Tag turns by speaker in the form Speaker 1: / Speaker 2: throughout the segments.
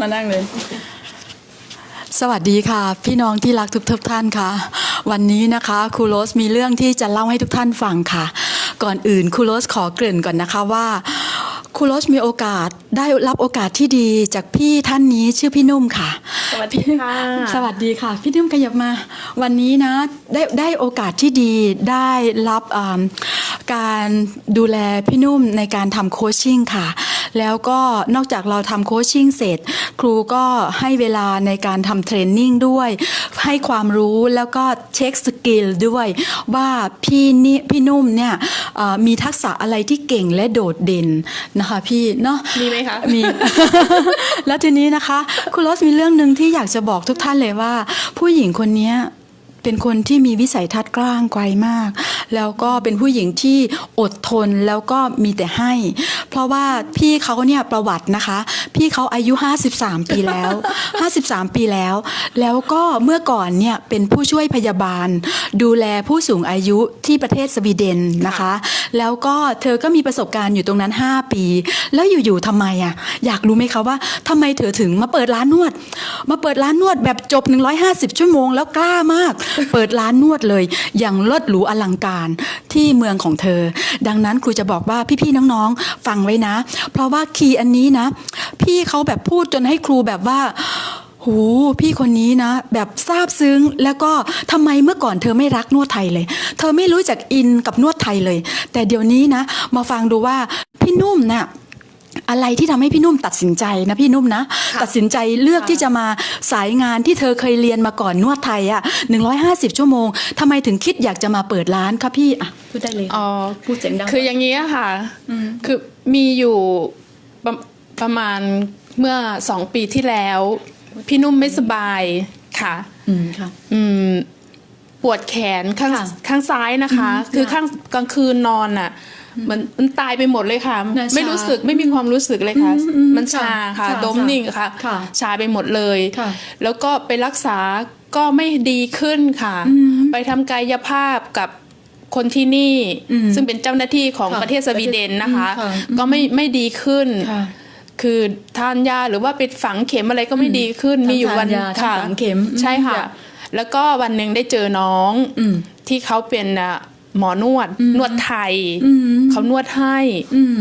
Speaker 1: มานั่งเลย สวัสดีค่ะ พี่น้องที่รักทุกทุกๆท่านค่ะ วันนี้นะคะครูโรสมีเรื่องที่จะเล่าให้ทุกท่านฟังค่ะ ก่อนอื่นครูโรสขอเกริ่นก่อนนะคะว่าครูโรสมีโอกาสได้รับโอกาสที่ดีจากพี่ท่านนี้ชื่อพี่นุ่มค่ะ
Speaker 2: สวัสดีค่ะ
Speaker 1: สวัสดีค่ะ พี่นุ่มขยับมา วันนี้นะได้ได้โอกาสที่ดีได้รับอ่าการดูแลพี่นุ่มในการทำโคชชิ่งค่ะ แล้วก็นอกจากเราทำโคชชิ่งเสร็จ ครูก็ให้เวลาในการทำเทรนนิ่งด้วย ให้ความรู้แล้วก็เช็คสกิลด้วย ว่าพี่นี่พี่นุ่มเนี่ยเอ่อมีทักษะอะไรที่เก่งและโดดเด่นนะคะพี่เนาะ
Speaker 2: มีไหมคะ
Speaker 1: มี แล้วทีนี้นะคะคุณโรสมีเรื่องหนึ่งที่อยากจะบอกทุกท่านเลยว่า ผู้หญิงคนเนี้ย เป็นคนที่มีวิสัยทัศน์กว้างไกลมาก แล้วก็เป็นผู้หญิงที่อดทนแล้วก็มีแต่ให้ เพราะว่าพี่เขาเนี่ยประวัตินะคะ พี่เขาอายุ 53 ปีแล้ว 53 ปีแล้ว แล้วก็เมื่อก่อนเนี่ยเป็นผู้ช่วยพยาบาล ดูแลผู้สูงอายุที่ประเทศสวีเดนนะคะ แล้วก็เธอก็มีประสบการณ์อยู่ตรงนั้น 5 ปี แล้วอยู่ๆทำไมอะอยากรู้ไหมคะว่าทำไมเธอถึงมาเปิดร้านนวด มาเปิดร้านนวดแบบจบ 150 ชั่วโมงแล้วกล้ามากเปิดร้านนวดเลย อย่างเลิศหรูอลังการที่เมืองของเธอ ดังนั้นครูจะบอกว่าพี่ๆน้องๆ ฟังไว้นะ เพราะว่าคีย์อันนี้นะ พี่เขาแบบพูดจนให้ครูแบบว่าหูพี่คนนี้นะ แบบซาบซึ้งแล้วก็ทำไมเมื่อก่อนเธอไม่รักนวดไทยเลย เธอไม่รู้จักอินกับนวดไทยเลย แต่เดี๋ยวนี้นะ มาฟังดูว่าพี่นุ่มน่ะ อะไรที่ทำให้พี่นุ่มตัดสินใจนะพี่นุ่มนะ ตัดสินใจเลือกที่จะมาสายงานที่เธอเคยเรียนมาก่อนนวดไทยอะ150 ชั่วโมงทำไมถึงคิดอยากจะมาเปิดร้านคะพี่อะพูดได้เลย
Speaker 2: อ๋อ
Speaker 1: พูดเสียงดัง
Speaker 2: คืออย่างนี้ค่ะคือมีอยู่ประประมาณเมื่อสองปีที่แล้ว พี่นุ่มไม่สบายค่ะ
Speaker 1: อืมค่ะ
Speaker 2: อืมปวดแขนข้าง
Speaker 1: ค่ะ
Speaker 2: ข้างซ้ายนะคะ
Speaker 1: อืม
Speaker 2: คือ
Speaker 1: ค่ะ
Speaker 2: ข้างกลางคืนนอนอะ มันมันตายไปหมดเลยค่ะ
Speaker 1: น่าชา
Speaker 2: ไม่รู้สึกไม่มีความรู้สึกเลยค่ะ
Speaker 1: อืมอืม
Speaker 2: มันชา
Speaker 1: ค่ะ
Speaker 2: ค่ะ
Speaker 1: ค่ะ
Speaker 2: ดมนิ่งค่ะ
Speaker 1: ค่ะ
Speaker 2: ชาไปหมดเลย
Speaker 1: ค่ะ
Speaker 2: แล้วก็ไปรักษาก็ไม่ดีขึ้นค่ะไปทำกายภาพกับคนที่นี่
Speaker 1: อืม
Speaker 2: ซึ่งเป็นเจ้าหน้าที่ของ
Speaker 1: ค่ะ
Speaker 2: ประเทศสวีเดนนะคะ
Speaker 1: อืมค่ะ
Speaker 2: ก็ไม่ไม่ดีขึ้น
Speaker 1: ค่ะ
Speaker 2: คือทานยาหรือว่าไปฝังเข็มอะไรก็ไม่ดีขึ้น
Speaker 1: ทั้ง
Speaker 2: มีอยู่วัน
Speaker 1: ทานยาทั้ง
Speaker 2: ค่ะ
Speaker 1: ฝังเข็ม
Speaker 2: ใช่ค่ะ
Speaker 1: อืม
Speaker 2: แล้วก็วันหนึ่งได้เจอน้อง
Speaker 1: อืม
Speaker 2: ที่เขาเป็นอะ หมอนวด นวดไทย
Speaker 1: อืม
Speaker 2: เขานวดให้
Speaker 1: อืม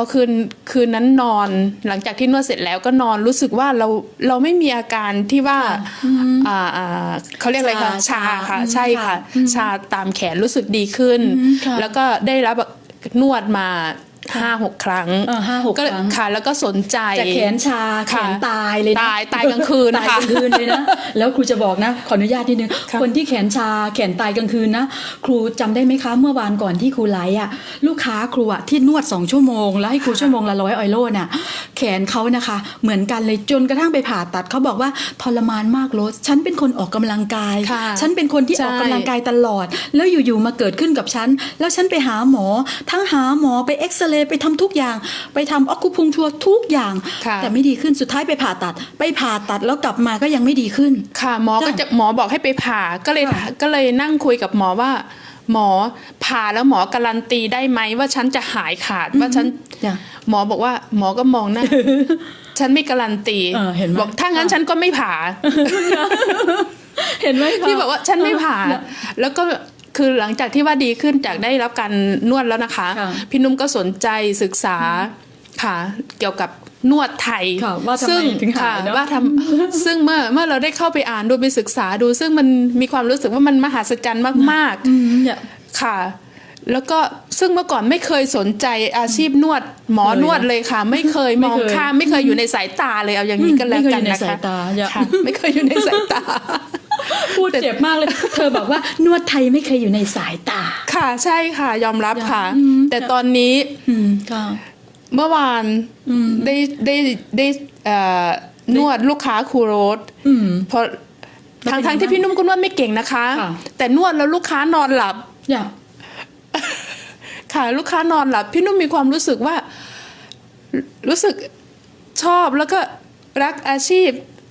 Speaker 2: พอคืนคืนนั้นนอนหลังจากที่นวดเสร็จแล้วก็นอนรู้สึกว่าเราเราไม่มีอาการที่ว่าอ่าอ่าเขาเรียกอะไรคะ
Speaker 1: ชา
Speaker 2: ชาค่ะ
Speaker 1: อืม
Speaker 2: ใช่ค่ะ
Speaker 1: ค่ะ
Speaker 2: ชาตามแขนรู้สึกดีขึ้น
Speaker 1: อืมค่ะ
Speaker 2: แล้วก็ได้รับนวดมา ห้าหกครั้ง
Speaker 1: เออห้าหก
Speaker 2: ก็
Speaker 1: ครั้ง
Speaker 2: ค่ะ แล้วก็สนใจ
Speaker 1: จากแขนชาแข
Speaker 2: ค่ะ
Speaker 1: นตายเลยนะ
Speaker 2: ตายตายกลางคืน
Speaker 1: ตาย
Speaker 2: ค่ะ
Speaker 1: กลางคืนเลยนะแล้วครูจะบอกนะ ขออนุญาตนิดนึง
Speaker 2: ค่ะ
Speaker 1: คนที่แขนชาแขนตายกลางคืนนะครูจำได้ไหมคะเมื่อวานก่อนที่ครูไลฟ์อะลูกค้าครูอะที่นวด2ชั่วโมง แล้วให้ครูชั่วโมงละร้อยออยโลน่ะแขนเขานะคะ เหมือนกันเลยจนกระทั่งไปผ่าตัดเขาบอกว่าทรมานมากโรสฉันเป็นคนออกกำลังกาย
Speaker 2: ค่ะ
Speaker 1: ฉันเป็นคนที่
Speaker 2: ใช่
Speaker 1: ออกกำลังกายตลอด แล้วอยู่ๆมาเกิดขึ้นกับฉันแล้วฉันไปหาหมอ ทั้งหาหมอไปเอ็กซเรย์ไปทำทุกอย่าง ไปทำออคูพุงทัวร์ทุกอย่าง
Speaker 2: ค่ะ
Speaker 1: แต่ไม่ดีขึ้นสุดท้ายไปผ่าตัด ไปผ่าตัดแล้วกลับมาก็ยังไม่ดีขึ้น
Speaker 2: ค่ะหมอก็
Speaker 1: จ้ะ
Speaker 2: จะหมอบอกให้ไปผ่าก็เลย
Speaker 1: ค่ะ
Speaker 2: ก็เลยนั่งคุยกับหมอว่า หมอผ่าแล้วหมอการันตีได้ไหมว่าฉันจะหายขาดว่าฉัน
Speaker 1: จ้ะ
Speaker 2: หมอบอกว่าหมอก็มองหน้าฉันไม่การันตี
Speaker 1: เออเห็นไหม
Speaker 2: บอกถ้างั้นฉันก็ไม่ผ่า
Speaker 1: เห็นไหมคะ
Speaker 2: พี่บอกว่าฉันไม่ผ่า
Speaker 1: เนี่ย
Speaker 2: แล้วก็ คือหลังจากที่ว่าดีขึ้นจากได้รับการนวดแล้วนะคะ
Speaker 1: ค่ะ
Speaker 2: พี่นุ่มก็สนใจศึกษาค่ะ เกี่ยวกับนวดไทย
Speaker 1: ค่ะว่าทำไม
Speaker 2: ซึ่ง
Speaker 1: ถึงหาย
Speaker 2: ค่ะ
Speaker 1: เนอะ
Speaker 2: ว่าทำซึ่งเมื่อเมื่อเราได้เข้าไปอ่านดูไปศึกษาดู ซึ่งมันมีความรู้สึกว่ามันมหัศจรรย์มาก
Speaker 1: อืมเนี่ย
Speaker 2: ๆค่ะ แล้วก็ซึ่งเมื่อก่อนไม่เคยสนใจอาชีพนวดหมอนวดเลยค่ะ ไม่เคย
Speaker 1: ไม่
Speaker 2: มอง
Speaker 1: เคย
Speaker 2: ข้ามไม่เคยอยู่ในสายตาเลยเอาอย่างนี้กันแล้วกัน
Speaker 1: ไม่
Speaker 2: นะ
Speaker 1: เคยอยู่ในสา
Speaker 2: คะ
Speaker 1: ยตาอย่า
Speaker 2: ค่ะไม่เคยอยู่ในสายตา
Speaker 1: พูดเจ็บมากเลย เธอบอกว่านวดไทยไม่เคยอยู่ในสายตา
Speaker 2: ค่ะใช่ค่ะ ยอมรับค่ะ
Speaker 1: อืม
Speaker 2: แต่ตอนนี้
Speaker 1: อืมค่ะ
Speaker 2: เมื่อวานได้ได้ได้เอ่อนวดลูกค้าครูโรส
Speaker 1: อืม
Speaker 2: เพราะ
Speaker 1: แล้ว
Speaker 2: ทั้ง
Speaker 1: เป็น
Speaker 2: ทั้ง
Speaker 1: ไง
Speaker 2: ที่พี่นุ่มก็นวดไม่เก่งนะคะ
Speaker 1: ค่ะ
Speaker 2: แต่นวดแล้วลูกค้านอนหลับ
Speaker 1: อย่า
Speaker 2: ค่ะลูกค้านอนหลับ พี่นุ่มมีความรู้สึกว่า รู้สึกชอบแล้วก็รักอาชีพ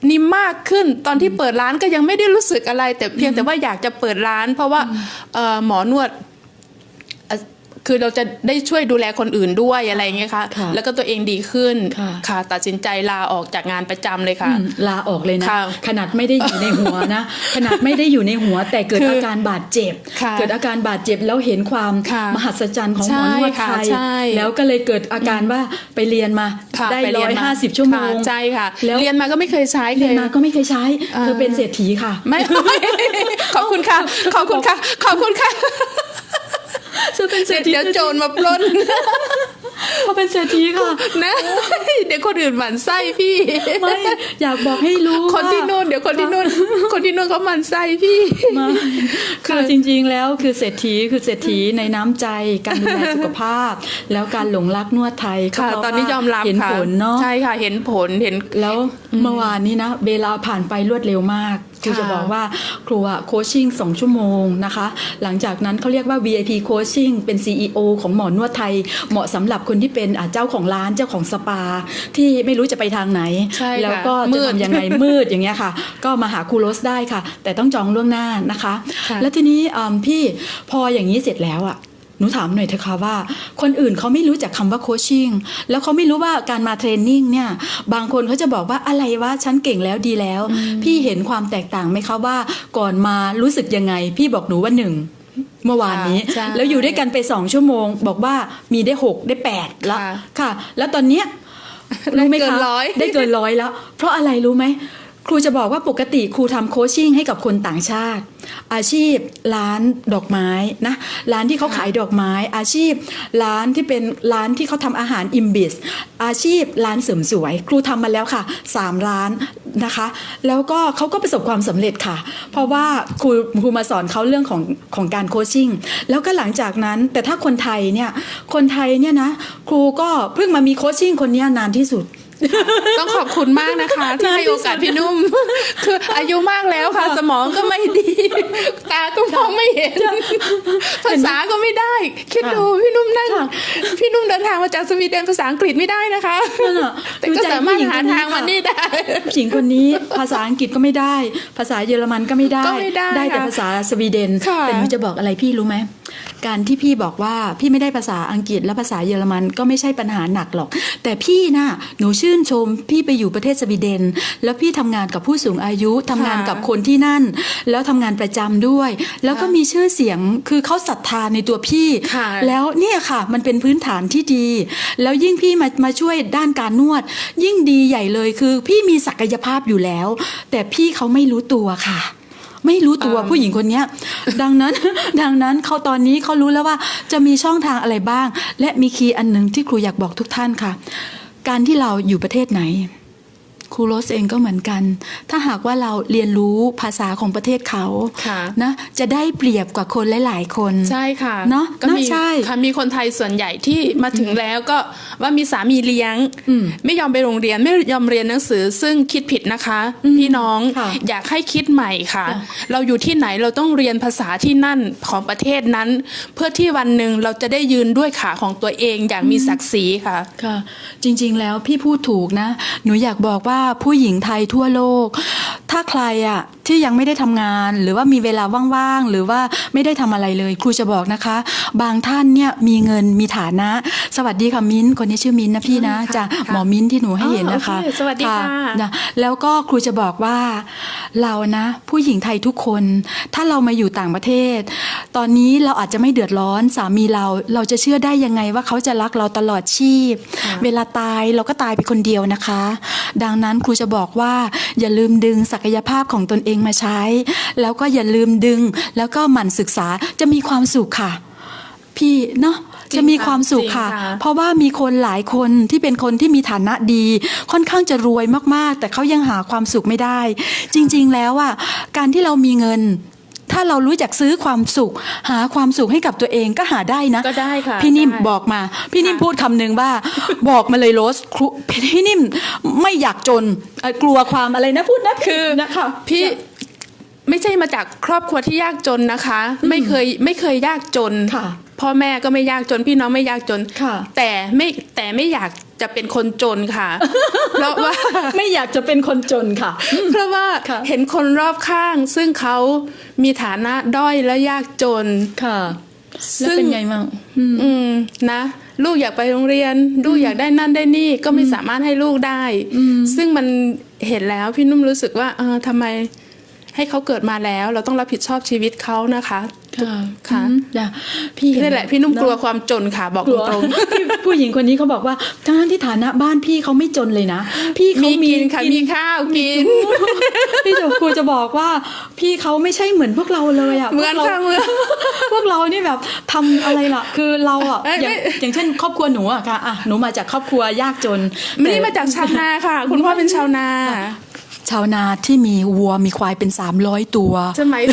Speaker 2: นี้มากขึ้นตอนที่เปิดร้านก็ยังไม่ได้รู้สึกอะไร แต่เพียงแต่ว่าอยากจะเปิดร้าน เพราะว่าเอ่อหมอนวดเอ่อ คือเราจะได้ช่วยดูแลคนอื่นด้วยอะไรอย่างเงี้ยค่ะ
Speaker 1: ค่ะ
Speaker 2: แล้วก็ตัวเองดีขึ้น
Speaker 1: ค่ะ
Speaker 2: ค่ะ ตัดสินใจลาออกจากงานประจำเลยค่ะ
Speaker 1: อืมลาออกเลยนะ
Speaker 2: ค่ะ
Speaker 1: ขนาดไม่ได้อยู่ในหัวนะ ขนาดไม่ได้อยู่ในหัวแต่เกิด
Speaker 2: คือ
Speaker 1: อาการบาดเจ็บ
Speaker 2: ค่ะ
Speaker 1: เกิดอาการบาดเจ็บแล้วเห็นความ
Speaker 2: ค่ะ
Speaker 1: มหัศจรรย์ของหมอนวดไทย
Speaker 2: ใช่ค่ะใช่
Speaker 1: แล้วก็เลยเกิดอาการว่าไปเรียนมา
Speaker 2: ค่ะ
Speaker 1: ได้
Speaker 2: ไป
Speaker 1: ร้
Speaker 2: เรี
Speaker 1: อย
Speaker 2: น
Speaker 1: ห้าสิบชั่วโมง
Speaker 2: ค่ะใช่ค่ะ
Speaker 1: แล้ว
Speaker 2: เรียนมาก็ไม่เคยใช้
Speaker 1: เรียน
Speaker 2: ค
Speaker 1: มาก็ไม่เคยใช้
Speaker 2: อ่า
Speaker 1: เธอเป็นเศรษฐีค่ะ
Speaker 2: ไม่ ขอบคุณค่ะ ขอบคุณค่ะ ขอบคุณค่ะ
Speaker 1: เธอเป็นเศรษฐี
Speaker 2: เดี๋ยวโจรมาปล้น
Speaker 1: เขาเป็นเศรษฐีค่ะ
Speaker 2: นะเดี๋ยวคนอื่นหมั่นไส้พี่
Speaker 1: ไม่อยากบอกให้รู้
Speaker 2: คนที่
Speaker 1: ว่า
Speaker 2: นู่นเดี๋ยวคนที่นู่นคนที่นู่นเขาหมั่นไส้พี่
Speaker 1: ไม่คือจริง ๆ แล้วคือเศรษฐีคือเศรษฐีในน้ำใจการดูแลสุขภาพ แล้วการหลงรักนวดไทยก็
Speaker 2: ค่ะ
Speaker 1: เพราะ
Speaker 2: ตอนนี้
Speaker 1: ว่าย
Speaker 2: อมรับ
Speaker 1: เห็น
Speaker 2: ค่ะ
Speaker 1: ผลเนาะ
Speaker 2: ใช่ค่ะเห็นผลเห็น
Speaker 1: แล้วเมื่อวานนี้นะ เวลาผ่านไปรวดเร็วมากค รู
Speaker 2: ค่ะ
Speaker 1: จะบอกว่าครูอะโคชชิ่งสองชั่วโมงนะคะ หลังจากนั้นเขาเรียกว่า VIP โคชชิ่งเป็น CEO ของหมอนวดไทย เหมาะสำหรับคนที่เป็นอะเจ้าของร้านเจ้าของสปา ที่ไม่รู้จะไปทางไหน
Speaker 2: ใช่ค่ะ
Speaker 1: แล้วก็
Speaker 2: มื
Speaker 1: จะ
Speaker 2: ด
Speaker 1: ทำยังไงมืดอย่างเงี้ยค่ะ ก็มาหาครูโรสได้ค่ะ แต่ต้องจองล่วงหน้านะคะ
Speaker 2: ค่ะ
Speaker 1: แล้วทีนี้อืมพี่พออย่างนี้เสร็จแล้วอะ หนูถามหน่อยเถอะค่ะว่า คนอื่นเขาไม่รู้จักคำว่าโคชชิ่งแล้วเขาไม่รู้ว่าการมาเทรนนิ่งเนี่ยบางคนเขาจะบอกว่าอะไรวะฉันเก่งแล้วดีแล้ว พี่เห็นความแตกต่างไหมคะว่าก่อนมารู้สึกยังไง พี่บอกหนูว่าหนึ่งเมื่อวานนี้
Speaker 2: ค่ะใช่
Speaker 1: แล้วอยู่ด้วยกันไปสองชั่วโมง บอกว่ามีได้หกได้แปดแล้ว
Speaker 2: ค่ะ
Speaker 1: ค่ะแล้วตอนเนี้ยรู้ไหม
Speaker 2: ได้เกิ
Speaker 1: คะ
Speaker 2: นร้อย
Speaker 1: ได้เกินร้อยแล้ว เพราะอะไรรู้ไหม ครูจะบอกว่าปกติครูทำโคชชิ่งให้กับคนต่างชาติ อาชีพร้านดอกไม้นะร้านที่เขาขายดอกไม้ อาชีพร้านที่เป็นร้านที่เขาทำอาหารอิมบิสอาชีพร้านเสริมสวย ครูทำมาแล้วค่ะสามร้านนะคะ แล้วก็เขาก็ประสบความสำเร็จค่ะ เพราะว่าครูครูมาสอนเขาเรื่องของของการโคชชิ่งแล้วก็หลังจากนั้นแต่ถ้าคนไทยเนี่ยคนไทยเนี่ยนะครูก็เพิ่งมามีโคชชิ่งคนนี้นานที่สุด
Speaker 2: ต้องขอบคุณมากนะคะ ที่ให้โอกาสพี่นุ่ม คืออายุมากแล้วค่ะ สมองก็ไม่ดี ตาก็มองไม่เห็น ภาษาก็ไม่ได้ คิดดูพี่นุ่มนั่ง
Speaker 1: ค่ะ
Speaker 2: พี่นุ่มเดินทางมาจากสวีเดนภาษาอังกฤษไม่ได้นะคะ
Speaker 1: นั่นน่ะ
Speaker 2: แต่ก็สามารถหาทางมานี่ได้
Speaker 1: ผู้หญิงคนนี้ภาษาอังกฤษก็ไม่ได้ ภาษาเยอรมันก็ไม่ได้
Speaker 2: ก็ไม่ได้
Speaker 1: แต่
Speaker 2: ค่ะ
Speaker 1: ภาษาสวีเดน
Speaker 2: ค่ะ
Speaker 1: แต่หนูจะบอกอะไรพี่รู้ไหมการที่พี่บอกว่าพี่ไม่ได้ภาษาอังกฤษและภาษาเยอรมันก็ไม่ใช่ปัญหาหนักหรอก แต่พี่น่ะหนูชื่นชม พี่ไปอยู่ประเทศสวีเดน แล้วพี่ทำงานกับผู้สูงอายุทำงานกับคนที่นั่น แล้วทำงานประจำด้วย แล้วก็มีชื่อเสียงคือเขาศรัทธาในตัวพี่
Speaker 2: ค่ะ
Speaker 1: แล้วเนี่ยค่ะ มันเป็นพื้นฐานที่ดี แล้วยิ่งพี่มามาช่วยด้านการนวด ยิ่งดีใหญ่เลยคือ พี่มีศักยภาพอยู่แล้ว แต่พี่เขาไม่รู้ตัวค่ะ ไม่รู้ตัว
Speaker 2: อ่า
Speaker 1: ผู้หญิงคนเนี้ย ดังนั้น ดังนั้นเขาตอนนี้เขารู้แล้วว่าจะมีช่องทางอะไรบ้าง และมีคีย์อันหนึ่งที่ครูอยากบอกทุกท่านค่ะ การที่เราอยู่ประเทศไหน ครูโรสเองก็เหมือนกัน ถ้าหากว่าเราเรียนรู้ภาษาของประเทศเขา
Speaker 2: ค่ะ
Speaker 1: นะจะได้เปรียบกว่าคนหลาย ๆ คน
Speaker 2: ใช่ค่ะ
Speaker 1: เนอะ
Speaker 2: ก็มี
Speaker 1: น่าใช่
Speaker 2: ค่ะมีคนไทยส่วนใหญ่ที่มาถึงแล้วก็ว่ามีสามีเลี้ยง
Speaker 1: อืม
Speaker 2: ไม่ยอมไปโรงเรียนไม่ยอมเรียนหนังสือ ซึ่งคิดผิดนะคะพี่น้อง
Speaker 1: ค่ะ
Speaker 2: อยากให้คิดใหม่ค่ะ
Speaker 1: ค่ะ
Speaker 2: เราอยู่ที่ไหนเราต้องเรียนภาษาที่นั่นของประเทศนั้น เพื่อที่วันหนึ่งเราจะได้ยืนด้วยขาของตัวเองอย่างมีศักดิ์ศรีค่ะ
Speaker 1: ค่ะ จริง ๆ แล้วพี่พูดถูกนะ หนูอยากบอกว่าผู้หญิงไทยทั่วโลก ถ้าใครอะ ที่ยังไม่ได้ทำงาน หรือว่ามีเวลาว่างๆหรือว่าไม่ได้ทำอะไรเลย ครูจะบอกนะคะ บางท่านเนี่ยมีเงินมีฐานะ สวัสดีค่ะมิ้นคนนี้ชื่อมิ้นนะพี่นะ
Speaker 2: ค่ะ
Speaker 1: จะ
Speaker 2: ค่ะ
Speaker 1: หมอมิ้นที่หนูให้เห็นนะคะ
Speaker 2: อ๋อโอเคสวัสดีค่ะ
Speaker 1: นะแล้วก็ครูจะบอกว่าเรานะ ผู้หญิงไทยทุกคน ถ้าเรามาอยู่ต่างประเทศ ตอนนี้เราอาจจะไม่เดือดร้อนสามีเราเราจะเชื่อได้ยังไงว่าเขาจะรักเราตลอดชีพ
Speaker 2: ค่ะ
Speaker 1: เวลาตายเราก็ตายไปคนเดียวนะคะ ดังนั้นครูจะบอกว่าอย่าลืมดึงศักยภาพของตนเองมาใช้ แล้วก็อย่าลืมดึง แล้วก็หมั่นศึกษาจะมีความสุขค่ะ พี่เนาะ
Speaker 2: จริง
Speaker 1: จะมีความสุข
Speaker 2: จริง
Speaker 1: ค่ะ
Speaker 2: ค่ะ
Speaker 1: เพราะว่ามีคนหลายคนที่เป็นคนที่มีฐานะดี ค่อนข้างจะรวยมากๆ แต่เขายังหาความสุขไม่ได้ จริง ๆ แล้วอะการที่เรามีเงิน ถ้าเรารู้จักซื้อความสุข หาความสุขให้กับตัวเองก็หาได้นะ
Speaker 2: ก็ได้ค่ะ
Speaker 1: พี่นิ่ม
Speaker 2: ได้
Speaker 1: บอกมา พี่นิ่ม
Speaker 2: ค่ะ
Speaker 1: พูดคำหนึ่งว่า บอกมาเลยโรสครูพี่นิ่มไม่อยากจนเอ่อกลัวความอะไรนะพูดนะคือนะคะ
Speaker 2: พี่ไม่ใช่มาจากครอบครัวที่ยากจนนะคะ ไม่เคยไม่เคยยากจน
Speaker 1: ค่ะ
Speaker 2: พ่อแม่ก็ไม่ยากจน พี่น้องไม่ยากจน
Speaker 1: ค่ะ
Speaker 2: แต่ไม่แต่ไม่อยาก จะเป็นคนจนค่ะ เพราะว่า
Speaker 1: ไม่อยากจะเป็นคนจนค่ะ
Speaker 2: เพราะว่า
Speaker 1: ค่ะ
Speaker 2: เห็นคนรอบข้าง ซึ่งเขามีฐานะด้อยและยากจน
Speaker 1: ค่ะแล้วเป็นไงมั่งอืม
Speaker 2: อืมนะ ลูกอยากไปโรงเรียน ลูกอยากได้นั่นได้นี่ก็ไม่สามารถให้ลูกได้ ซึ่งมันเห็นแล้วพี่นุ่มรู้สึกว่า เออทำไมให้เขาเกิดมาแล้ว เราต้องรับผิดชอบชีวิตเขานะคะ
Speaker 1: ค่ะ
Speaker 2: ค่ะ
Speaker 1: อืมจ้ะพี่เห็น
Speaker 2: นี่แหละพี่นุ่มกลัวความจนค่ะ บอก
Speaker 1: กลัว
Speaker 2: ตรง
Speaker 1: พี่ผู้หญิงคนนี้เขาบอกว่าทั้งที่ฐานะบ้านพี่เขาไม่จนเลยนะ พี่
Speaker 2: ๆ
Speaker 1: เขา
Speaker 2: มี
Speaker 1: มี
Speaker 2: กินค่ะมีข้าวกิน
Speaker 1: พี่จะครูจะบอกว่า พี่เขาไม่ใช่เหมือนพวกเราเลยอะ
Speaker 2: เหมือน
Speaker 1: พวก
Speaker 2: ค่ะ
Speaker 1: เรา
Speaker 2: เหมือน
Speaker 1: พวกเรานี่แบบทำอะไรล่ะ คือเราอะ
Speaker 2: เอ้ย
Speaker 1: อย่าง
Speaker 2: ไม่
Speaker 1: อย่างเช่น ครอบครัวหนูอะค่ะอะหนูมาจากครอบครัวยากจน
Speaker 2: ไม่ได้
Speaker 1: แต่
Speaker 2: มาจากชาวนาค่ะ คุณพ่อเป็นชาวนา
Speaker 1: ชาวนาที่มีวัวมีควายเป็น 300 ตัว
Speaker 2: สมัย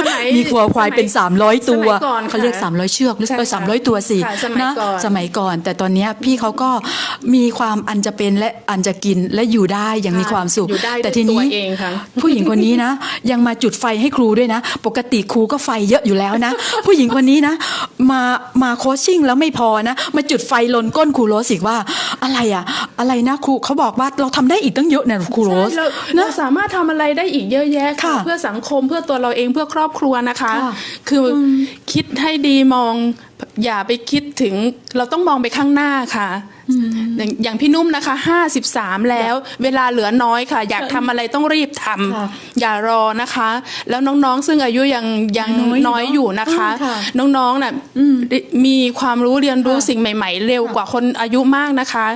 Speaker 2: สมัย
Speaker 1: มีวัวควายเป็น
Speaker 2: สมัย
Speaker 1: 300 ตัว
Speaker 2: สมัยก่อนค่ะ
Speaker 1: เขาเรียก 300 เชือกหรือ
Speaker 2: ใช่
Speaker 1: เออ
Speaker 2: ค่ะ
Speaker 1: 300ตัวสิ
Speaker 2: ค่ะสมัย
Speaker 1: นะ
Speaker 2: ก่อน
Speaker 1: สมัยก่อน แต่ตอนเนี้ยพี่เขาก็มีความอันจะเป็นและอันจะกินและอยู่ได้อย่างมีความสุข
Speaker 2: อยู่ได้
Speaker 1: แต่
Speaker 2: ด้วย
Speaker 1: ทีนี้
Speaker 2: ตัวเองค่ะ
Speaker 1: ผู้หญิงคนนี้นะ ยังมาจุดไฟให้ครูด้วยนะ ปกติครูก็ไฟเยอะอยู่แล้วนะ ผู้หญิงคนนี้นะ มามาโคชชิ่งแล้วไม่พอนะ มาจุดไฟลนก้นครูโรสอีกว่า อะไรอะอะไรนะครูเขาบอกว่าเราทำได้อีกตั้งเยอะเนี่ยครูโรส
Speaker 2: ใช่เรา
Speaker 1: นะ
Speaker 2: เราสามารถทำอะไรได้อีกเยอะแยะค่ะ
Speaker 1: ค่ะ
Speaker 2: เพื่อสังคมเพื่อตัวเราเองเพื่อครอบครัวนะคะ
Speaker 1: ค่ะ
Speaker 2: คืออคิดให้ดีมองอย่าไปคิดถึงเราต้องมองไปข้างหน้าค่ะ อย่างอย่างพี่นุ่มนะคะห้าสิบสามแล้วเวลาเหลือน้อยค่ะ อยากทำอะไรต้องรีบทำ
Speaker 1: ค่ะ
Speaker 2: อย่ารอนะคะ แล้วน้องๆ ซึ่งอายุยังยัง
Speaker 1: น้อยอยู่
Speaker 2: น้อยอยู่นะคะ
Speaker 1: อืมค่ะ
Speaker 2: น้องๆน่ะมีความรู้เรียนรู้สิ่งใหม่ ๆ เร็วกว่าคนอายุมากนะคะ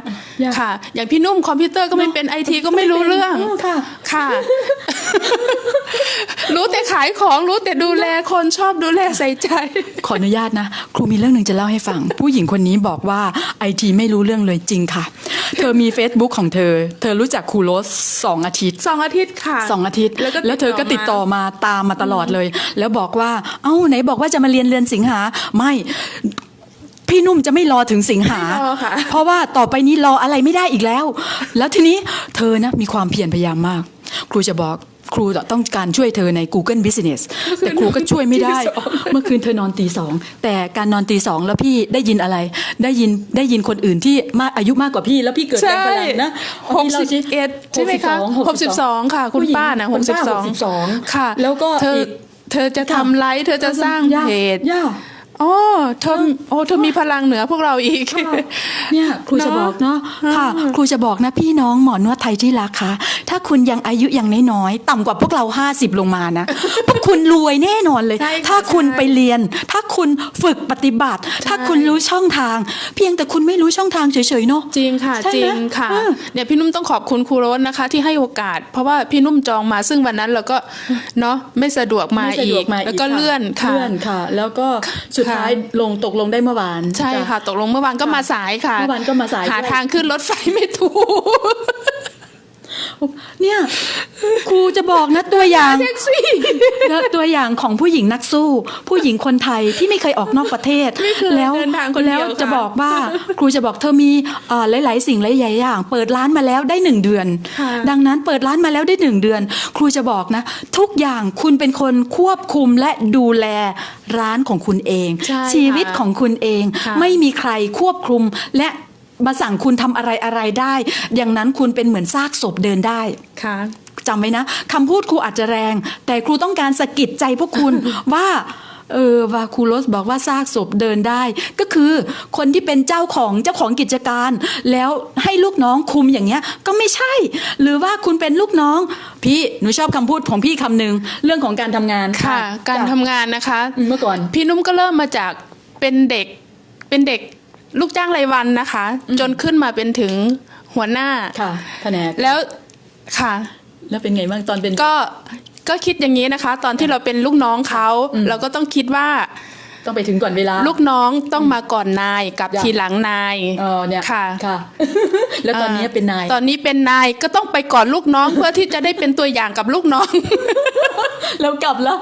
Speaker 1: อยาก
Speaker 2: ค่ะ อย่างพี่นุ่มคอมพิวเตอร์ก็ไม่เป็นไอทีก็ไม่รู้เรื่อง
Speaker 1: มค่ะ
Speaker 2: ค่ะ รู้แต่ขายของรู้แต่ดูแลคนชอบดูแลใส่ใจ
Speaker 1: ขออนุญาตนะ ครูมีเรื่องหนึ่งจะเล่าให้ฟัง ผู้หญิงคนนี้บอกว่าไอทีไม่รู้เรื่องเลยจริงค่ะ เธอมี Facebook ของเธอ เธอรู้จักครูโรสสองอาทิตย์
Speaker 2: สองอาทิตย์ค่ะ
Speaker 1: สองอาทิตย์
Speaker 2: แล้วก็
Speaker 1: แล้วเธอก็
Speaker 2: ติ
Speaker 1: ติ
Speaker 2: ด
Speaker 1: ด
Speaker 2: ต่
Speaker 1: ต่
Speaker 2: อ
Speaker 1: อ
Speaker 2: มา
Speaker 1: มาตามมาตลอดเลย แล้วบอกว่า เอ้าไหนบอกว่าจะมาเรียนเรือนสิงหาไม่พี่นุ่มจะไม่รอถึงสิงหา
Speaker 2: ไม่รอค่ะ
Speaker 1: เพราะว่าต่อไปนี้รออะไรไม่ได้อีกแล้ว แล้วทีนี้เธอนะมีความเพียรพยายามมาก ครูจะบอก ครูต้องการช่วยเธอใน Google Business แต่ครูก็ช่วยไม่ได้ เมื่อคืนเธอนอนตีสองแต่การนอนตีสองแล้วพี่ได้ยินอะไร ได้ยินได้ยินคนอื่นที่มากอายุมากกว่าพี่แล้วพี่เกิดแรงพลังนะ
Speaker 2: หกสิบเอ็ดใช่ไหมคะหกสิบสองค่ะ คุณป้านะห
Speaker 1: คุ
Speaker 2: ก
Speaker 1: ณ
Speaker 2: สิบ
Speaker 1: ป้า
Speaker 2: สอง
Speaker 1: 62
Speaker 2: ค่ะ
Speaker 1: แล้วก็
Speaker 2: เธอ
Speaker 1: อีก
Speaker 2: เธอจะทำไลฟ์เธอจะสร้าง
Speaker 1: ย่
Speaker 2: เพจ
Speaker 1: ย่า
Speaker 2: อ๋อเธอโอ้เธอมีพลังเหนือพวกเราอีก
Speaker 1: เนี่ยครูจะบอกเนาะค่ะ ครูจะบอกนะพี่น้องหมอนวดไทยที่รักคะถ้าคุณยังอายุยังน้อยๆต่ำกว่าพวกเรา 50 ลงมานะพวกคุณรวยแน่นอนเลย
Speaker 2: ใช่ค่ะ
Speaker 1: ถ้าคุณ
Speaker 2: ใช่
Speaker 1: ไปเรียน ถ้าคุณฝึกปฏิบัติ ถ้าคุณรู้ช่องทาง เพียงแต่คุณไม่รู้ช่องทางเฉยๆเนาะ
Speaker 2: จริงค่ะ
Speaker 1: ใช่ไหม
Speaker 2: จริงค่ะ
Speaker 1: เออ
Speaker 2: เนี่ยพี่นุ่มต้องขอบคุณครูโรสนะคะ ที่ให้โอกาส เพราะว่าพี่นุ่มจองมาซึ่งวันนั้นเราก็เนาะไม่สะดวกมา
Speaker 1: ไม่สะ
Speaker 2: อี
Speaker 1: ดว
Speaker 2: ก
Speaker 1: มา
Speaker 2: แล้วก็
Speaker 1: ค่
Speaker 2: เลื่อนค่ะ
Speaker 1: เลื่อนค่ะ แล้วก็สุดท้ายลงตกลงได้เมื่อวาน
Speaker 2: ใช่
Speaker 1: จ้
Speaker 2: ค่ะ ตกลงเมื่อวานก็มาสายค่ะ
Speaker 1: เมื่อวานก็มาสาย
Speaker 2: หา
Speaker 1: ด้วย
Speaker 2: ทางขึ้นรถไฟไม่ถูก
Speaker 1: เนี่ยครูจะบอกนะตัวอย่าง
Speaker 2: แท็กซี่
Speaker 1: แล้วตัวอย่างของผู้หญิงนักสู้ ผู้หญิงคนไทยที่ไม่เคยออกนอกประเทศ
Speaker 2: ไม่เคย
Speaker 1: แล้ว
Speaker 2: เดินทางคนเดียว
Speaker 1: แล้ว
Speaker 2: ค่ะ
Speaker 1: จะบอกว่าครูจะบอกเธอมีเอ่อหลาย ๆ สิ่งหลายๆอย่าง เปิดร้านมาแล้วได้หนึ่งเดือน
Speaker 2: ค่ะ
Speaker 1: ดังนั้นเปิดร้านมาแล้วได้หนึ่งเดือน ครูจะบอกนะ ทุกอย่างคุณเป็นคนควบคุมและดูแลร้านของคุณเอง
Speaker 2: ใช่
Speaker 1: ชีวิต
Speaker 2: ค่ะ
Speaker 1: ของคุณเอง
Speaker 2: ค่ะ
Speaker 1: ไม่มีใครควบคุมและ มาสั่งคุณทำอะไรอะไรได้ อย่างนั้นคุณเป็นเหมือนซากศพเดินได้
Speaker 2: ค่ะ
Speaker 1: จำไว้นะคำพูดครูอาจจะแรง แต่ครูต้องการสะกิดใจพวกคุณว่าเออว่าครูโรสบอกว่าซากศพเดินได้ ก็คือคนที่เป็นเจ้าของเจ้าของกิจการ แล้วให้ลูกน้องคุมอย่างเงี้ยก็ไม่ใช่ หรือว่าคุณเป็นลูกน้อง พี่หนูชอบคำพูดของพี่คำหนึ่งเรื่องของการทำงาน
Speaker 2: ค่ะ การ
Speaker 1: จ้ะ
Speaker 2: ทำงานนะคะ
Speaker 1: เมื่อก่อน
Speaker 2: พี่นุ่มก็เริ่มมาจากเป็นเด็กเป็นเด็ก ลูกจ้างรายวันนะคะ จนขึ้นมาเป็นถึงหัวหน้า
Speaker 1: ค่ะแผนก
Speaker 2: แล้วค่ะ
Speaker 1: แล้วเป็นไงบ้างตอนเป็น
Speaker 2: ก็ก็คิดอย่างนี้นะคะ ตอนที่เราเป็นลูกน้องเขาเราก็ต้องคิดว่า
Speaker 1: ต้องไปถึงก่อนเวลา
Speaker 2: ลูกน้องต้องมาก่อนนายกับ
Speaker 1: จ้ะ
Speaker 2: ทีหลังนาย
Speaker 1: เออเนี่ย
Speaker 2: ค่ะ
Speaker 1: ค่ะ แล้วตอนนี้เป็นนาย
Speaker 2: ตอนนี้เป็นนายก็ต้องไปก่อนลูกน้องเพื่อที่จะได้เป็นตัวอย่างกับลูกน้อง
Speaker 1: แล้วกลับแล้ว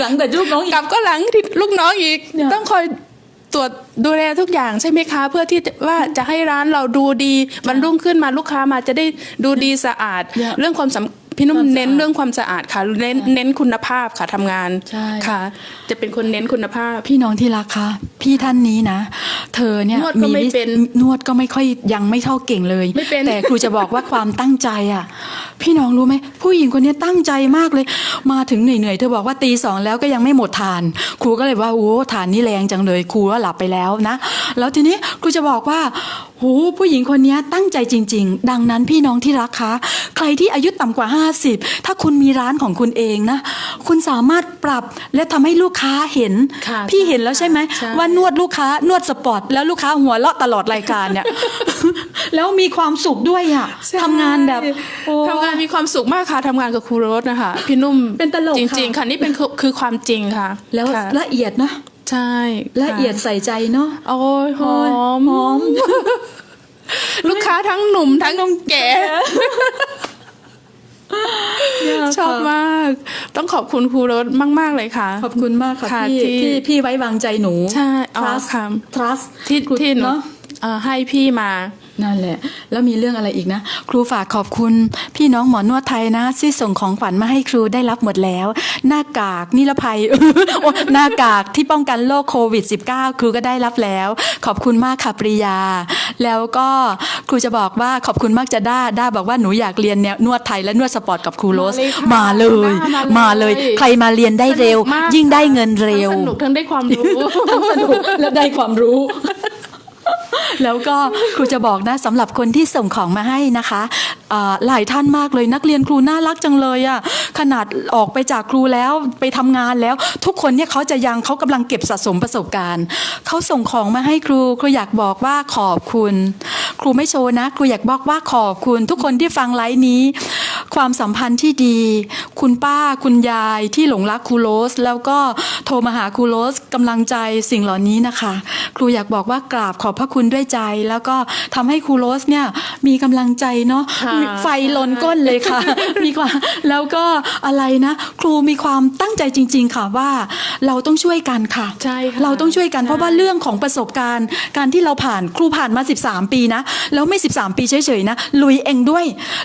Speaker 1: หลังแต่ลูกน้องอีก
Speaker 2: กลับก็หลังที่ลูกน้องอีก
Speaker 1: เนี่ย
Speaker 2: ต้องคอย ตรวจดูแลทุกอย่างใช่ไหมคะ เพื่อที่จะว่าจะให้ร้านเราดูดีวันรุ่งขึ้นมาลูกค้ามาจะได้ดูดีสะอาด
Speaker 1: เนี่ย
Speaker 2: เรื่องความสำ พี่นุ่ม
Speaker 1: ความสะอาด
Speaker 2: เน้นเรื่องความสะอาดค่ะ เน้นเน้นคุณภาพค่ะทำงาน
Speaker 1: ใช่
Speaker 2: ค่ะ จะเป็นคนเน้นคุณภาพ
Speaker 1: พี่น้องที่รักคะพี่ท่านนี้นะ เธอเนี่ย
Speaker 2: นวดก็ไม่
Speaker 1: วิ
Speaker 2: เป็น
Speaker 1: นวดก็ไม่ค่อยยังไม่เท่าเก่งเลย
Speaker 2: ไม่เป็น
Speaker 1: แต่ครูจะบอกว่าความตั้งใจอะ พี่น้องรู้ไหมผู้หญิงคนนี้ตั้งใจมากเลย มาถึงเหนื่อยๆเธอบอกว่าตีสองแล้วก็ยังไม่หมดทาน ครูก็เลยว่าโอ้ทานนี่แรงจังเลย ครูว่าหลับไปแล้วนะ แล้วทีนี้ครูจะบอกว่าโหผู้หญิงคนนี้ตั้งใจจริง ๆ ดังนั้นพี่น้องที่รักคะใครที่อายุต่ำกว่า 50 ถ้าคุณมีร้านของคุณเองนะ คุณสามารถปรับและทำให้ลูกค้าเห็น
Speaker 2: ค่ะ
Speaker 1: พี่เห็นแล้วใช่ไหม
Speaker 2: ใช่
Speaker 1: ว่านวดลูกค้านวดสปอร์ตแล้วลูกค้าหัวเราะตลอดรายการเนี่ย แล้วมีความสุขด้วยอะทำงานแบบโอ้
Speaker 2: ทำงานมีความสุขมากค่ะทำงานกับครูโรสนะคะพี่นุ่ม
Speaker 1: เป็นตลก
Speaker 2: จริงๆ
Speaker 1: ค่ะ
Speaker 2: ค่ะนี่เป็นคือคือความจริงค่ะ
Speaker 1: แล้ว
Speaker 2: ค่ะ
Speaker 1: ละเอียดเนาะ
Speaker 2: ใช่ค่
Speaker 1: ละเอียดใส่ใจเนาะ
Speaker 2: โอ้ยหอม
Speaker 1: หอม
Speaker 2: ลูกค้าทั้งหนุ่มทั้งแก่ชอบมาก ต้องขอบคุณครูโรสมาก ๆ เลยค่ะ
Speaker 1: ขอบคุณมากค่ะ
Speaker 2: ค่ะ
Speaker 1: พี่
Speaker 2: ที่
Speaker 1: ที่พี่ไว้วางใจหนู
Speaker 2: ใช่อ๋อ
Speaker 1: trust
Speaker 2: ค่ะ
Speaker 1: trust
Speaker 2: ที่
Speaker 1: คุณ
Speaker 2: ที่หนู
Speaker 1: เนาะ
Speaker 2: เอ่อให้พี่มา
Speaker 1: นั่นแหละ แล้วมีเรื่องอะไรอีกนะ ครูฝากขอบคุณ พี่น้องหมอนวดไทยนะที่ส่งของขวัญมาให้ครูได้รับหมดแล้ว หน้ากากนิรภัยโอ้หน้ากากที่ป้องกันโรคโควิด -19 ครูก็ได้รับแล้ว ขอบคุณมากค่ะปริยา แล้วก็ครูจะบอกว่าขอบคุณมากจะด้าด้าบอกว่าหนูอยากเรียนแนวนวดไทยและนวดสปอร์ตกับครูโรส
Speaker 2: มาเลยค่ะ
Speaker 1: มาเลย
Speaker 2: มา
Speaker 1: มา
Speaker 2: เล
Speaker 1: เลยยใครมาเรียนได้เร็ว
Speaker 2: สนุกมาก
Speaker 1: ยิ่งได้เงินเร็ว
Speaker 2: ทั้งสนุกทั้งได้ความรู้
Speaker 1: ทั้งสนุกและได้ความรู้ แล้วก็ครูจะบอกนะสำหรับคนที่ส่งของมาให้นะคะหลายท่านมากเลยนักเรียนครูน่ารักจังเลยอะ่ะขนาดออกไปจากครูแล้วไปทำงานแล้ว ทุกคนเนี่ยเขาจะยังเขากำลังเก็บสะสมประสบการณ์เขาส่งของมาให้ครูครูอยากบอกว่าขอบคุณ ครูไม่โชว์นะครูอยากบอกว่าขอบคุณ ทุกคนที่ฟังไลฟ์นี้ ความสัมพันธ์ที่ดี คุณป้าคุณยายที่หลงรักครูโรสแล้วก็โทรมาหาครูโรสกำลังใจสิ่งเหล่านี้นะคะ ครูอยากบอกว่ากราบขอบพระคุณด้วยใจ แล้วก็ทำให้ครูโรสเนี่ยมีกำลังใจเนาะ
Speaker 2: ค่ะ
Speaker 1: มีไฟล้นก้นเลยค่ะ มีความแล้วก็อะไรนะ ครูมีความตั้งใจจริง ๆ ค่ะว่าเราต้องช่วยกันค่ะ
Speaker 2: ใช่ค่ะ
Speaker 1: เราต้องช่วยกัน
Speaker 2: ใช่
Speaker 1: เพราะว่าเรื่องของประสบการณ์ การที่เราผ่านครูผ่านมา 13 ปีนะแล้วไม่ 13 ปีเฉยๆนะลุยเองด้วย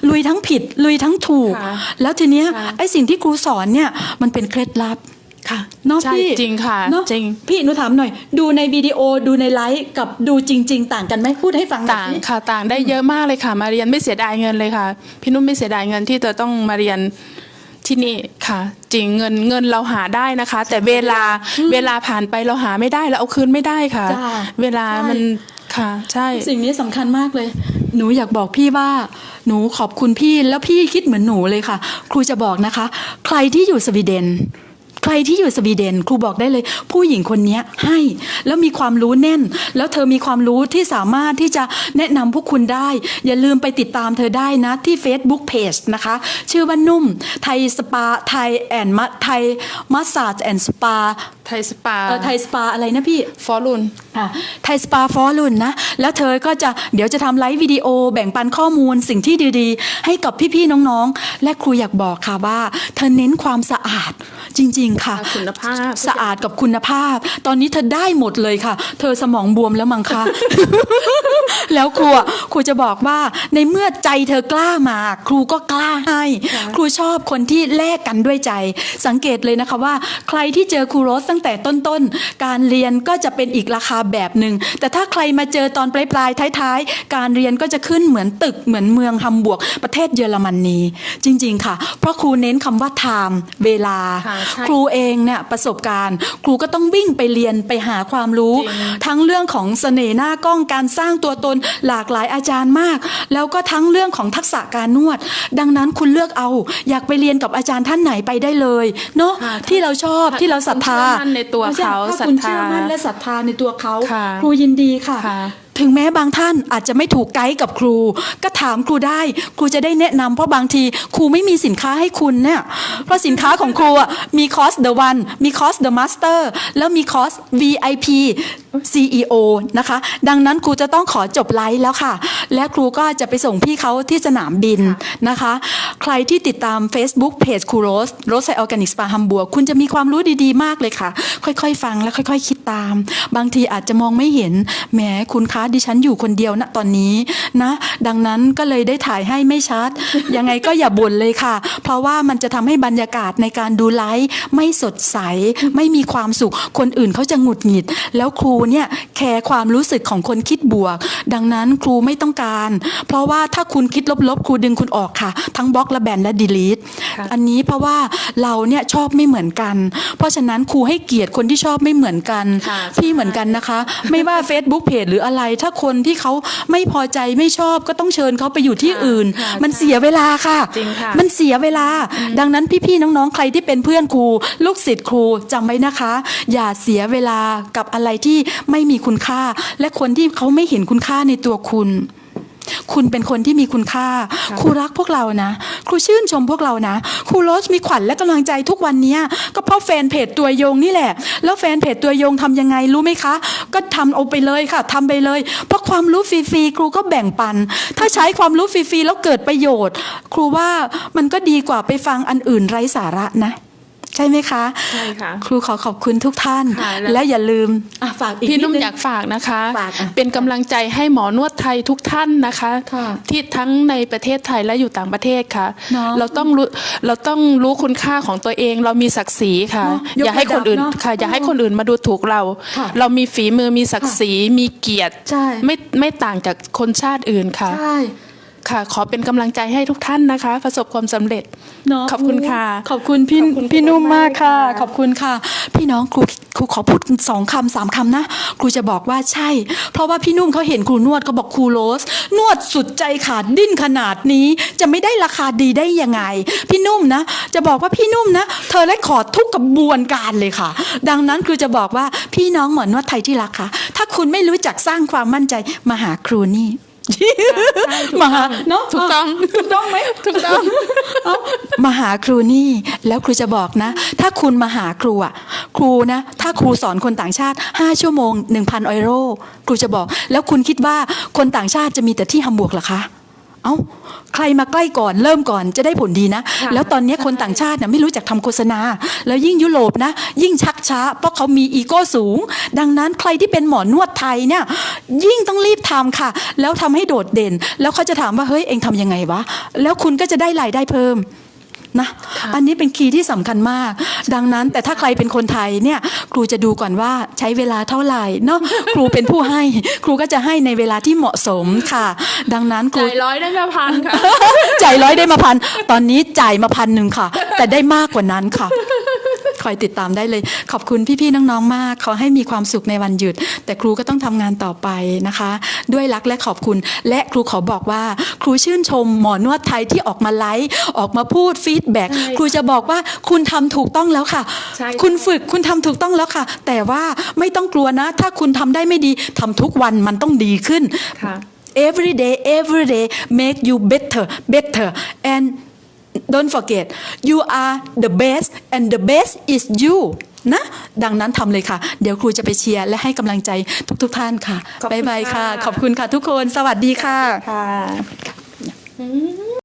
Speaker 1: ลุยทั้งผิด ลุยทั้งถูก
Speaker 2: ค่ะ
Speaker 1: แล้วทีเนี้ย
Speaker 2: ค่ะ
Speaker 1: ไอ้สิ่งที่ครูสอนเนี่ยมันเป็นเคล็ดลับ
Speaker 2: ค่ะ
Speaker 1: เนาะ
Speaker 2: ใช่
Speaker 1: พี่
Speaker 2: จริงค่ะ
Speaker 1: เนาะ
Speaker 2: จริง
Speaker 1: พี่หนูถามหน่อย ดูในวิดีโอดูในไลฟ์กับดูจริง ๆ ต่างกันไหมพูดให้ฟังหน่อย
Speaker 2: ต่าง
Speaker 1: สิ
Speaker 2: ค่ะต่างได้เยอะมากเลยค่ะ มาเรียนไม่เสียดายเงินเลยค่ะ พี่นุ่มไม่เสียดายเงินที่จะต้องมาเรียนที่นี่ค่ะ จริงเงินเงินเราหาได้นะคะ แต่เวลาเวลาผ่านไปเราหาไม่ได้เราเอาคืนไม่ได้ค่ะ
Speaker 1: จ้า
Speaker 2: เวลา
Speaker 1: ใช่
Speaker 2: มันค่ะ ใช่
Speaker 1: สิ่งนี้สำคัญมากเลย หนูอยากบอกพี่ว่า หนูขอบคุณพี่แล้วพี่คิดเหมือนหนูเลยค่ะ ครูจะบอกนะคะ ใครที่อยู่สวีเดน ใครที่อยู่สวีเดนครูบอกได้เลย ผู้หญิงคนนี้ให้แล้วมีความรู้แน่น แล้วเธอมีความรู้ที่สามารถที่จะแนะนำพวกคุณได้ อย่าลืมไปติดตามเธอได้นะที่ Facebook Page นะคะ ชื่อว่านุ่มไทยสปาไทยแอนมไทยมัสซาจแอนสปา
Speaker 2: ไทยสปา
Speaker 1: เออไทยสปาอะไรนะพี่
Speaker 2: ฟอรุน
Speaker 1: ค่ะไทยสปาฟอรุนนะ แล้วเธอก็จะเดี๋ยวจะทำไลฟ์วิดีโอ แบ่งปันข้อมูลสิ่งที่ดีๆ ให้กับพี่ๆน้องๆ และครูอยากบอกค่ะว่า เธอเน้นความสะอาดจริง ๆ ค่ะ
Speaker 2: คุณภาพ
Speaker 1: สะอาดกับคุณภาพ ตอนนี้เธอได้หมดเลยค่ะ เธอสมองบวมแล้วมั้งคะแล้วครูอะครูจะบอกว่าในเมื่อใจเธอกล้ามา ครูก็กล้าให้ ครูชอบคนที่แลกกันด้วยใจ สังเกตเลยนะคะว่า ใครที่เจอครูโรสตั้งแต่ต้นๆ การเรียนก็จะเป็นอีกราคาแบบหนึ่งแต่ถ้าใครมาเจอตอนปลายๆท้ายๆ การเรียนก็จะขึ้นเหมือนตึกเหมือนเมืองฮัมบวร์กประเทศเยอรมนีจริง ๆ ค่ะ เพราะครูเน้นคำว่า time เวลา
Speaker 2: ค่ะใช่
Speaker 1: ครูเองเนี่ยประสบการณ์ ครูก็ต้องวิ่งไปเรียนไปหาความรู้
Speaker 2: จริง
Speaker 1: ทั้งเรื่องของเสน่ห์หน้ากล้องการสร้างตัวตนหลากหลายอาจารย์มาก แล้วก็ทั้งเรื่องของทักษะการนวด ดังนั้นคุณเลือกเอา อยากไปเรียนกับอาจารย์ท่านไหนไปได้เลยเนาะ
Speaker 2: ค่ะ
Speaker 1: ที่เราชอบ
Speaker 2: ถ้า
Speaker 1: ที่เราศรัทธา
Speaker 2: คุณเชื่อมั่นในตัวเขา
Speaker 1: ถ้าคุณ
Speaker 2: ศรัทธา
Speaker 1: เชื่อมั่นและศรัทธาในตัวเขา
Speaker 2: ค่ะ
Speaker 1: ครูยินดีค่ะ
Speaker 2: ค่ะ
Speaker 1: ถึงแม้บางท่านอาจจะไม่ถูกไกด์กับครู ก็ถามครูได้ ครูจะได้แนะนำเพราะบางทีครูไม่มีสินค้าให้คุณเนี่ยเพราะสินค้าของครูอะมีคอร์ส The One มีคอร์ส The Master แล้วมีคอร์ส VIP CEO นะคะ ดังนั้นครูจะต้องขอจบไลฟ์แล้วค่ะ และครูก็จะไปส่งพี่เขาที่สนามบินนะคะ ใครที่ติดตาม Facebook เพจครูโรสโรสไซออร์แกนิกสปาฮัมบัวคุณจะมีความรู้ดีๆ มากเลยค่ะ ค่อยๆ ฟังและค่อย ๆ คิดตาม บางทีอาจจะมองไม่เห็นแหมคุณคะดิฉันอยู่คนเดียวณตอนนี้นะ ดังนั้นก็เลยได้ถ่ายให้ไม่ชัด ยังไงก็อย่าบ่นเลยค่ะ เพราะว่ามันจะทำให้บรรยากาศในการดูไลฟ์ไม่สดใสไม่มีความสุขคนอื่นเขาจะหงุดหงิดแล้วครูเนี่ยแคร์ความรู้สึกของคนคิดบวก ดังนั้นครูไม่ต้องการ เพราะว่าถ้าคุณคิดลบๆ ครูดึงคุณออกค่ะ ทั้งบล็อกและแบนและดีลีท
Speaker 2: ค่ะ
Speaker 1: อันนี้เพราะว่าเราเนี่ยชอบไม่เหมือนกัน เพราะฉะนั้นครูให้เกียรติคนที่ชอบไม่เหมือนกัน
Speaker 2: ค่ะ
Speaker 1: พี่เหมือนกันนะคะ ไม่ว่า Facebook เพจหรืออะไร ถ้าคนที่เขาไม่พอใจไม่ชอบก็ต้องเชิญเขาไปอยู่ที่อื่น
Speaker 2: ค่ะ
Speaker 1: มันเสียเวลาค่ะ
Speaker 2: จริงค่ะ
Speaker 1: มันเสียเวลา ดังนั้นพี่ๆน้องๆใครที่เป็นเพื่อนครู ลูกศิษย์ครูจำไว้นะคะ อย่าเสียเวลากับอะไรที่ไม่มีคุณค่า และคนที่เขาไม่เห็นคุณค่าในตัวคุณ คุณเป็นคนที่มีคุณค่า ครูรักพวกเรานะ ครูชื่นชมพวกเรานะ ครูโรสมีขวัญและกำลังใจทุกวันเนี้ยก็เพราะแฟนเพจตัวยงนี่แหละ แล้วแฟนเพจตัวยงทำยังไงรู้ไหมคะ ก็ทำเอาไปเลยค่ะทำไปเลย เพราะความรู้ฟรีๆครูก็แบ่งปัน ถ้าใช้ความรู้ฟรีๆแล้วเกิดประโยชน์ ครูว่ามันก็ดีกว่าไปฟังอันอื่นไร้สาระนะใช่ไหมคะ
Speaker 2: ใช่ค่ะ
Speaker 1: ครูขอขอบคุณทุกท่าน
Speaker 2: ค่ะแล้ว
Speaker 1: และอย่าลืมอะฝากอีก
Speaker 2: พี่นุ่ม
Speaker 1: ดง
Speaker 2: อยากฝากนะคะ
Speaker 1: ฝากอะ
Speaker 2: เป็นกำลังใจให้หมอนวดไทยทุกท่านนะคะ
Speaker 1: ค่ะ
Speaker 2: ที่ทั้งในประเทศไทยและอยู่ต่างประเทศค่ะ
Speaker 1: เนอะ
Speaker 2: เราต้องรู้เราต้องรู้คุณค่าของตัวเอง เรามีศักดิ์ศรีค่ะ
Speaker 1: เนอะยก
Speaker 2: อย่าให้คนอื่น
Speaker 1: ระดับเนอะ
Speaker 2: ค่ะ อย่าให้คนอื่นมาดูถูกเรา
Speaker 1: ค่ะ
Speaker 2: เรามีฝีมือมีศักดิ์ศรีมีเกียรติ
Speaker 1: ใช่
Speaker 2: ไม่ไม่ต่างจากคนชาติอื่นค่ะ
Speaker 1: ใช่
Speaker 2: ค่ะ ขอเป็นกำลังใจให้ทุกท่านนะคะ ประสบความสำเร็จ
Speaker 1: เนาะ
Speaker 2: ขอบคุณค่ะ
Speaker 1: ขอบคุณพี่
Speaker 2: ขอบคุณ
Speaker 1: พี่นุ่มมากค่ะ
Speaker 2: มากๆค่ะ
Speaker 1: ขอบคุณค่ะ พี่น้องครูครูขอพูดสองคำสามคำนะครูจะบอกว่าใช่ เพราะว่าพี่นุ่มเขาเห็นครูนวดเขาบอกครูโรสนวดสุดใจขาดดิ้นขนาดนี้ จะไม่ได้ราคาดีได้ยังไง พี่นุ่มนะ จะบอกว่าพี่นุ่มนะ เธอได้ขอร์ดทุกกระบวนการเลยค่ะ ดังนั้นครูจะบอกว่าพี่น้องหมอนวดไทยที่รักค่ะ ถ้าคุณไม่รู้จักสร้างความมั่นใจมาหาครูนี่ มาหาเนาะ
Speaker 2: ถูกต้อง
Speaker 1: ถูกต้องไหม
Speaker 2: ถูกต้อง
Speaker 1: เอ้ามาหาครูนี่แล้วครูจะบอกนะ ถ้าคุณมาหาครูอะ ครูนะ ถ้าครูสอนคนต่างชาติ5ชั่วโมง1,000ออยโรครูจะบอก แล้วคุณคิดว่าคนต่างชาติจะมีแต่ที่ฮัมบวกเหรอคะ เอ้าใครมาใกล้ก่อนเริ่มก่อนจะได้ผลดีนะ
Speaker 2: ค่ะ
Speaker 1: แล้วตอนนี้คนต่างชาติน่ะไม่รู้จักทำโฆษณา แล้วยิ่งยุโรปนะ ยิ่งชักช้า เพราะเขามีอีโก้สูง ดังนั้นใครที่เป็นหมอนวดไทยเนี่ยยิ่งต้องรีบทำค่ะ แล้วทำให้โดดเด่น แล้วเขาจะถามว่าเฮ้ยเองทำยังไงวะ แล้วคุณก็จะได้รายได้เพิ่ม นะอันนี้เป็นคีย์ที่สำคัญมาก ดังนั้นแต่ถ้าใครเป็นคนไทยเนี่ยครูจะดูก่อนว่าใช้เวลาเท่าไหร่เนาะครูเป็นผู้ให้ ครูก็จะให้ในเวลาที่เหมาะสมค่ะ ดังนั้นครู
Speaker 2: จ่ายร้อยได้มาพันค่ะ
Speaker 1: จ่ายร้อยได้มาพันตอนนี้จ่ายมาพันหนึ่งค่ะ แต่ได้มากกว่านั้นค่ะ คอยติดตามได้เลย ขอบคุณพี่ๆน้องๆมากขอให้มีความสุขในวันหยุด แต่ครูก็ต้องทำงานต่อไปนะคะ ด้วยรักและขอบคุณ และครูขอบอกว่า ครูชื่นชมหมอนวดไทยที่ออกมาไลฟ์ออกมาพูดฟีดแบ็ก
Speaker 2: ใช่
Speaker 1: ครูจะบอกว่าคุณทำถูกต้องแล้วค่ะ
Speaker 2: ใช่
Speaker 1: คุณฝึกคุณทำถูกต้องแล้วค่ะ แต่ว่าไม่ต้องกลัวนะ ถ้าคุณทำได้ไม่ดีทำทุกวันมันต้องดีขึ้น
Speaker 2: ค่ะ
Speaker 1: every day every day make you better better and don't forget you are the best and the best is you นะดังนั้นทำเลยค่ะ เดี๋ยวครูจะไปเชียร์และให้กำลังใจทุกๆทท่านค่ะ
Speaker 2: ขอบคุณ
Speaker 1: บ๊ายบายค่ะ
Speaker 2: ค่ะ
Speaker 1: ขอบคุณค่ะทุกคน สวัสดีค่ะ
Speaker 2: ค่ะ